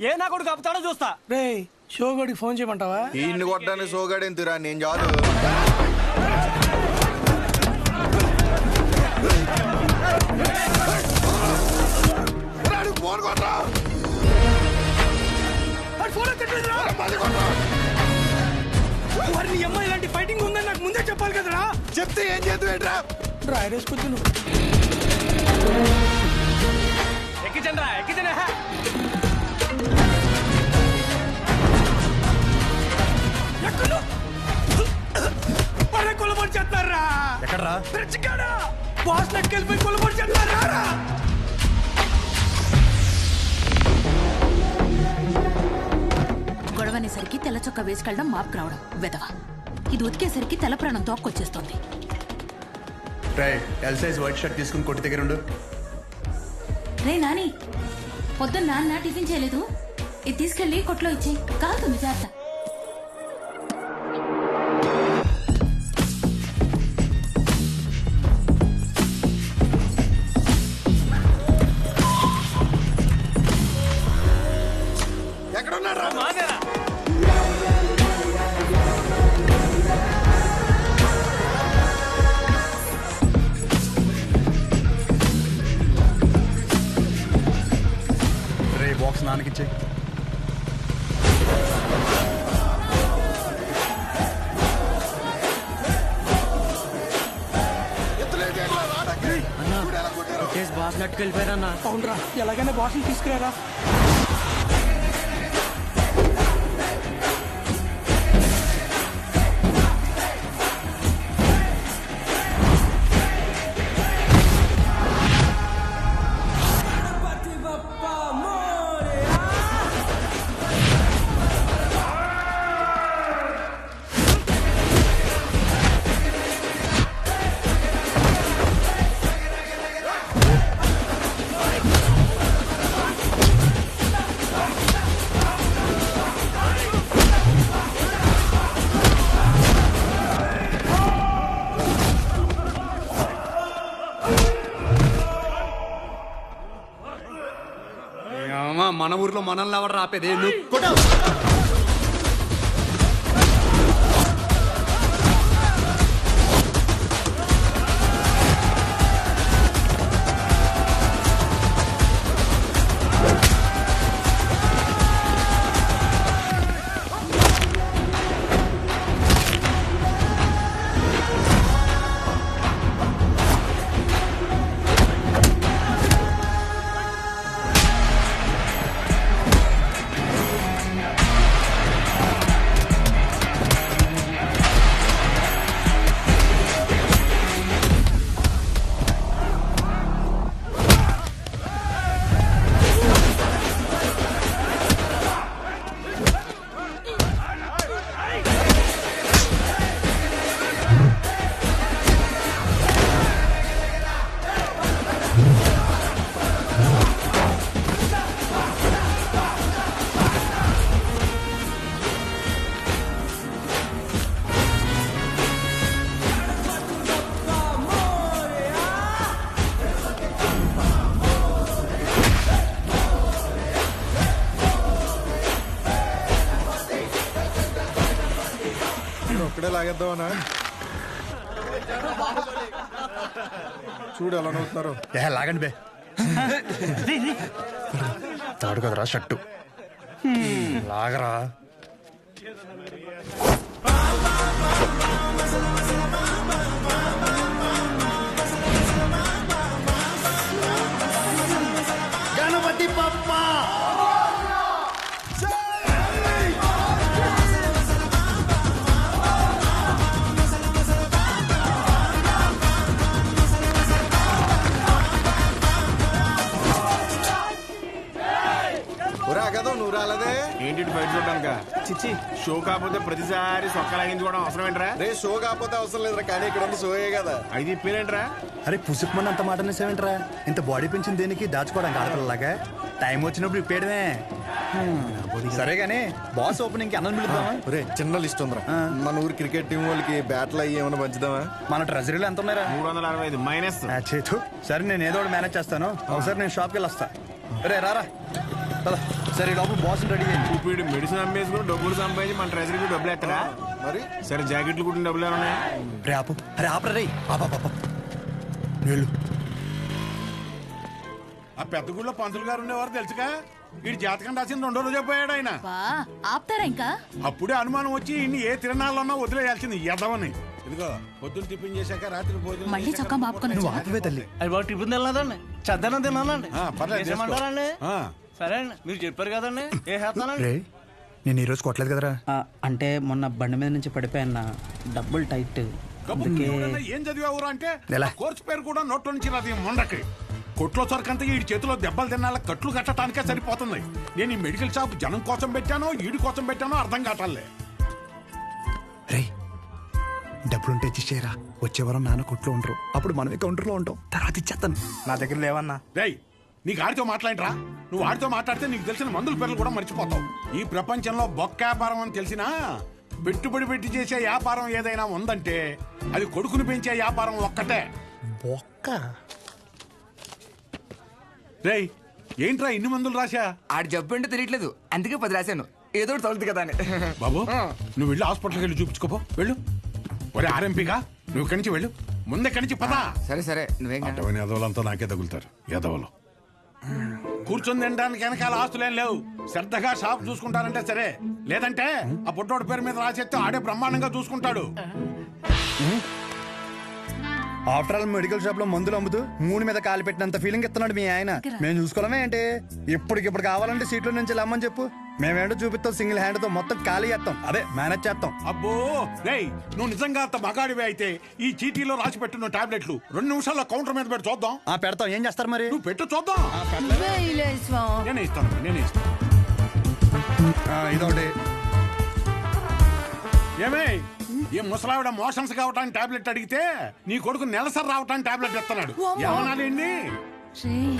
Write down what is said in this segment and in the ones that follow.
ఏ నా కొడుకు అప్పుతాడో చూస్తా? రే షోగోడికి ఫోన్ చేయమంటావా? ఈయన్ని కొట్టడానికి సోగాడేంతిరా నేను చాలు. మరి నీ అమ్మాయి ఇలాంటి ఫైటింగ్ ఉందని నాకు ముందే చెప్పాలి కదరా. చెప్తే ఏం చేద్దాం డ్రైరేసుకొచ్చు నువ్వు ఎక్కించండి రా ఎక్కించండి కొలబడి చేస్తారా? ఎక్కడ్రా? బ్రిడ్జిగాడా బాస్ నెక్కెళ్ళిపోయి కొలబడి చేస్తారా? రా గొడవనేసరికి తెల్ల చొక్క వేసుకెళ్ళడం మాపుకు రావడం వెదవ ఇది ఉతికేసరికి తెల్ల ప్రాణం తోక్కొచ్చేస్తోంది. రే ఎల్ సైజ్ వైట్ షర్ట్ తీసుకుని కొట్టి దగ్గర ఉండు. రే నాని పొద్దున్న నాన్న టిఫిన్ చేయలేదు. ఇది తీసుకెళ్ళి కొట్లో ఇచ్చి కాలుతుంది జాగ్రత్త. బాస్ నట్టుకెళ్ళిపోయారన్నా అవునరా ఎలాగైనా బాస్ని తీసుకురారా? మన ఊర్లో మనల్ని ఎవరు రాపేదే నువ్వు లాగేద్దామనా చూడు ఎలా నవ్వుతున్నారు ఏ లాగండి బే. తాడు కదరా షర్టు. లాగరా. చిచ్చి. షో కాకపోతే ప్రతిసారి సొక్క లాగించుకోవడం అవసరం ఏంట్రా రే షో కాకపోతే అవసరం లేదురా కానీ ఇక్కడ ఉంది షోయే కదా. అయితే ఇప్పేరేంట్రా అరే పుసుకుమని అంత మాట అనేసేమంటరా ఇంత బాడీ పెంచింది దేనికి దాచుకోవడానికి ఆడపిల్లలాగా? టైం వచ్చినప్పుడు ఇప్పేయడమే. సరే గానీ బాస్ ఓపెనింగ్కి అన్నం పిలుద్దామా ఒరే చిన్న లిస్ట్ ఉందిరా. మన ఊరు క్రికెట్ టీం వాళ్ళకి బ్యాట్లు అయ్యి ఏమైనా పంచుదామా? మన ట్రెజరీలో ఎంత ఉన్నారా మూడు వందల అరవై ఐదు మైనస్. చేతు. సరే నేను ఏదో ఒకటి మేనేజ్ చేస్తాను. ఒకసారి నేను షాప్కి వెళ్ళి వస్తా రే రారా. సరే లోపల బాస్ రెడీ అయ్యింది ఇప్పుడు మెడిసిన్ అమ్మేసుకుని డబ్బులు సంపాదించి మన ట్రెజరీకి డబ్బులు ఎత్తరా మరి? సరే జాకెట్లు కుట్టిన డబ్బులు ఏమన్నా రే ఆపు. అరే ఆపరా రే. ఆపాపాప వెళ్ళు ఆ పెద్ద గుళ్ళో పంతులు గారు ఉండేవారు తెలుసుగా? వీడి జాతకం రాసిన రెండో రోజే పోయాడు ఆయన. ఆపుతారా ఇంకా? అప్పుడే అనుమానం వచ్చి ఇన్ని ఏ తిరణాలన్నా వదిలేయాల్సింది ఎదవని ఇదిగో పొద్దున్న టిఫిన్ చేశాక రాత్రి భోజనం మళ్ళీ చొక్కా మాపుకొని నువ్వు? ఆపవే తల్లి. అది బాబు టిఫిన్ తినలేదండి. చద్దనం తిన్నానండి ఆ, పర్లేదు. సరే అండి మీరు చెప్పారు కదండి. ఏ రే నేను ఈరోజు కొట్టలేదు కదరా. ఆ, అంటే మొన్న బండి మీద నుంచి పడిపోయాన్న డబ్బుల్ టైట్. కబుర్లు అందుకే ఎవరైనా ఏం చదివావురా అంటే? ఎలా? ఆ కోర్సు పేరు కూడా నోట్లో నుంచి రాదు ఈ మొండకి. కొట్లో సరికంతా ఈ చేతిలో దెబ్బలు తినాల కట్లు కట్టడానికే సరిపోతుంది. నేను ఈ మెడికల్ షాప్ జనం కోసం పెట్టానో ఈడి కోసం పెట్టానో అర్థం కావట్లే. రే డబ్బులుంటే ఇచ్చేయరా వచ్చే వారం నాన్న కొట్లో ఉండరు. అప్పుడు మనమే కౌంటర్లో ఉంటాం. తర్వాత ఇచ్చేస్తాను నా దగ్గర లేవన్నా. రేయ్ నీకు ఆడితో మాట్లాడరా? నువ్వు ఆడితో మాట్లాడితే నీకు తెలిసిన మందుల పేర్లు కూడా మర్చిపోతావు. ఈ ప్రపంచంలో బొక్క వ్యాపారం అని తెలిసినా పెట్టుబడి పెట్టి చేసే వ్యాపారం ఏదైనా ఉందంటే అది కొడుకుని పెంచే వ్యాపారం ఒక్కటే. బొక్క? రేయ్ ఏంట్రా ఇన్ని మందులు రాశా? ఆడు జబ్బు ఏంటో తెలియట్లేదు. అందుకే పది రాశాను. ఏదో ఒకటి తగులుతుంది కదా అని. బాబు నువ్వు వెళ్ళి హాస్పిటల్కి వెళ్ళి చూపించుకోపో. వెళ్ళు. ఒరే ఆర్ఎంపీగా నువ్వు ఇక్కడి నుంచి వెళ్ళు. ముందు ఇక్కడి నుంచి పదా. సరే సరే. నువ్వేం కాదు. అటవని ఎదవలంతా నాకే తగులుతారు. ఎదవలు కూర్చొని తినడానికి వెనకాల ఆస్తులేం లేవు. శ్రద్ధగా షాప్ చూసుకుంటారంటే సరే. లేదంటే ఆ పుట్టోడు పేరు మీద రాసేస్తే ఆడే బ్రహ్మాండంగా చూసుకుంటాడు. ఆఫ్టర్ ఆల్ మెడికల్ షాప్లో మందులు అమ్ముతూ మూడు మీద కాలు పెట్టినంత ఫీలింగ్ ఇస్తున్నాడు మీ ఆయన. మేము చూసుకోవడమే ఏంటి? ఇప్పటికిప్పుడు కావాలంటే సీట్లో నుంచి లమ్మని చెప్పు. మేమేంటో చూపిస్తాం సింగిల్ హ్యాండ్తో మొత్తం ఖాళీ చేస్తాం. అదే మేనేజ్ చేస్తాం. అబ్బో! రేయ్ నువ్వు నిజంగా అంత మగాడివే అయితే ఈ చీటీలో రాసి పెట్టున్న టాబ్లెట్లు రెండు నిమిషాల్లో కౌంటర్ మీద పెట్టి చూద్దాం. ఆ పెడతాం. ఏం చేస్తారు మరి? నువ్వు పెట్టు చూద్దాం. నేనే ఇస్తాను నేనే ఇస్తాను. ఆ, ఇదొకటి. ఏమే ఈ ముసలావిడ మోషన్స్ కావటానికి టాబ్లెట్ అడిగితే నీ కొడుకు నెలసరి రావటానికి టాబ్లెట్ ఇస్తున్నాడు ఏమనాలండి రే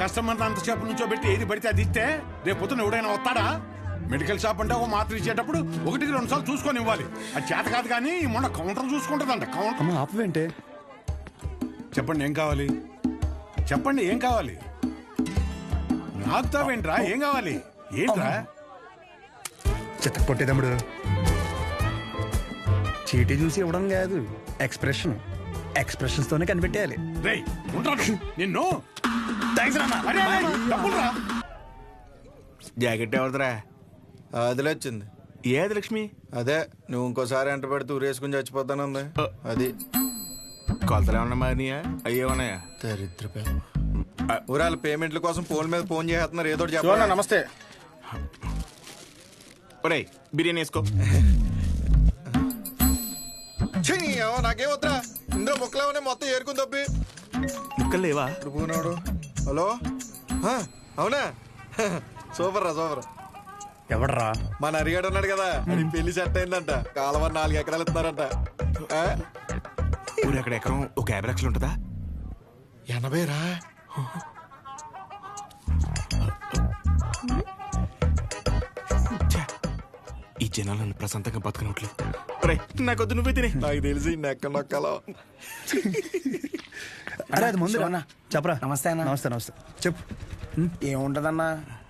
కస్టమర్ అంతసేపు నుంచో పెట్టి ఏది పడితే అది ఇస్తే రేపు పొద్దున ఎవడైనా వస్తాడా? మెడికల్ షాప్ అంటే ఒక మాత్ర ఇచ్చేటప్పుడు ఒకటికి రెండు సార్లు చూసుకొని ఇవ్వాలి. అది చేత కాదు కానీ మొన్న కౌంటర్ చూసుకుంటుందంట కౌంటర్. అమ్మ ఆపవేంటే చెప్పండి ఏం కావాలి? చెప్పండి ఏం కావాలి? నాకుతావేంట్రా ఏం కావాలి? ఏంట్రా? చిత్త కొట్టేదమ్ముడు చీటీ చూసి ఇవ్వడం కాదు ఎక్స్ప్రెషన్ ఎక్స్ప్రెషన్స్ తోనే కనిపెట్టేయాలి. రేయ్ ఉంటాడు నిన్ను. Thanks డబ్బులురా jacket ఎవరిదిరా? అదిలే వచ్చింది ఏది లక్ష్మి? అదే నువ్వు ఇంకోసారి ఎంట పెడితే ఊరేసుకుని చచ్చిపోతానుంది. అది. కొలతలు ఏమన్నా మారినాయా? అయ్యేమన్నాయా దరిద్ర ఊరాల పేమెంట్ల కోసం ఫోన్ మీద ఫోన్ చేస్తున్నారు ఏదో చెప్పాలి. నమస్తే. ఒరేయ్ బిర్యానీ వేసుకో. నాకేం వద్దా ఇందులో ముక్కలేమనే మొత్తం ఏరుకుని తప్పి. ముక్కలు లేవా? ఇప్పుడు పోనాడు. హలో? అవునా? సూపర్ రా సూపర్ ఎవడరా? మన అరిగాడు ఉన్నాడు కదా. అది పెళ్ళి సెట్ అయిందంట. కాలువ నాలుగు ఎకరాలు ఇస్తున్నారంట. ఆ? ఊరు అక్కడ ఎకరం? ఒక యాభై లక్షలు ఉంటుందా? ఎనభై రా ఛే, ఈ జనాలు నన్ను ప్రశాంతంగా బతకనట్లు ఒరేయ్ నాకొద్దు నువ్వే తినే. నాకు తెలిసి నెక్క నొక్కలో. అరే అది ముందు. చెప్పరా. నమస్తే అన్న. నమస్తే నమస్తే. చెప్పు. ఏముంటదన్నా?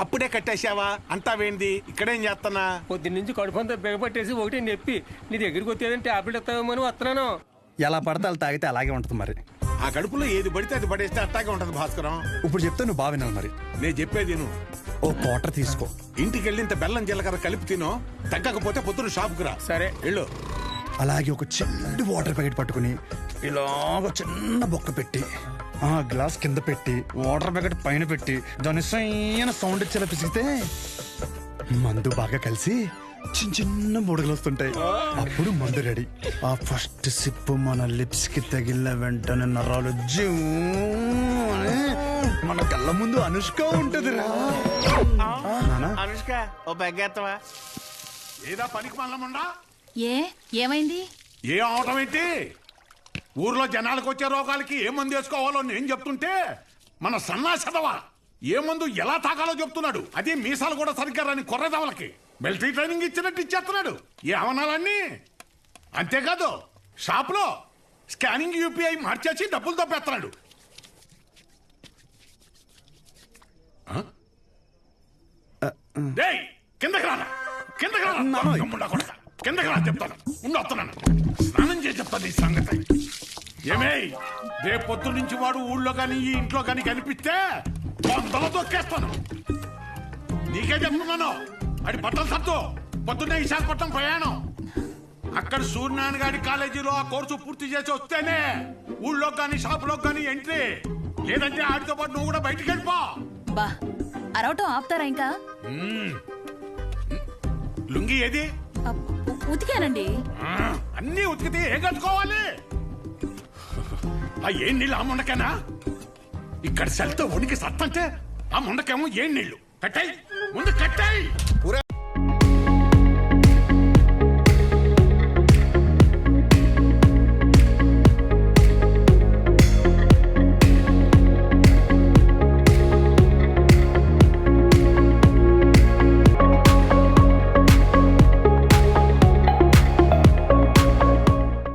అప్పుడే కట్టేశావా? అంతా వేంది. ఇక్కడేం చేస్తున్నా పొద్దున్న నుంచి కడుపంతా బిగపట్టేసి ఒకటి నొప్పి. నీ దగ్గరికి వచ్చేదని టాబ్లెట్ ఇస్తావేమో అని వస్తున్నాను ఎలా పడితే అలా తాగితే అలాగే ఉంటుంది మరి. ఆ కడుపులో ఏది పడితే అది పడేస్తే అట్టాగే ఉంటది భాస్కరం. ఇప్పుడు చెప్తే నువ్వు బాగా వినాలి మరి. నేను చెప్పేది నువ్వు ఓ క్వార్టర్ తీసుకో. ఇంటికి వెళ్ళి ఇంత బెల్లం జీలకర్ర కలిపి తినో. తగ్గకపోతే పొద్దున షాప్కి రా. సరే. వెళ్ళు. అలాగే ఒక చిన్న వాటర్ ప్యాకెట్ పట్టుకుని ఇలాగ చిన్న బొక్క పెట్టి ఆ గ్లాస్ కింద పెట్టి వాటర్ ప్యాకెట్ పైన పెట్టి దాని సైన సౌండ్ ఇచ్చేలా పిసిగితే మందు బాగా కలిసి చిన్న చిన్న బుడగలు వస్తుంటాయి. అప్పుడు మందు రెడీ. ఆ ఫస్ట్ సిప్ మన లిప్స్కి తగిలిన వెంటనే నరాలు జూ మన కళ్ళ ముందు అనుష్క ఉంటది రా అనుష్క ఓ బెగ్గేస్తావా ఏదా పనికి ఏ ఏమైంది? ఏ అవటం ఏంటి? ఊర్లో జనాలకు వచ్చే రోగాలకి ఏ మందు వేసుకోవాలో నేను చెప్తుంటే మన సన్నాసదవా ఏ మందు ఎలా తాగాలో చెప్తున్నాడు. అది మీసాలు కూడా సరిగ్గా రాని కొర్రదవలకి. మిలిటరీ ట్రైనింగ్ ఇచ్చినట్టు ఇచ్చేస్తున్నాడు. ఏ అవనాలన్నీ? అంతేకాదు షాప్లో స్కానింగ్ యూపీఐ మార్చేసి డబ్బులు తప్పేస్తున్నాడు. కిందకి రానా కిందకి రానా. కిందకి రా చెప్తాను. ఉండు వస్తున్నాను. స్నానం చేసి చెప్తాను ఈ సంగతి. ఏమే రేపు పొద్దు నుంచి వాడు ఊళ్ళో కానీ ఈ ఇంట్లో కానీ కనిపిస్తే వందల తొక్కేస్తాను. నీకే చెప్తున్నాను. అది బట్టలు సత్తు పొద్దున్నే విశాఖపట్నం ప్రయాణం. అక్కడ సూర్యనారాయణ గారి కాలేజీలో ఆ కోర్సు పూర్తి చేసి వస్తేనే ఊళ్ళో కానీ షాపులో కానీ ఎంట్రీ. లేదంటే ఆడితో పాటు నువ్వు కూడా బయటికి వెళ్ళిపో. బా అరవటం ఆపుతారా ఇంకా? లుంగి ఏది? ఉతికానండి. అన్నీ ఉతికితే ఏం కట్టుకోవాలి? ఆ ఏం నీళ్ళు ఆ ముండకేనా? ఇక్కడ సెల్తో ఉనికి సత్తంటే ఆ ముండకేమో ఏం నీళ్ళు? కట్టాయి! ముందు కట్టాయి!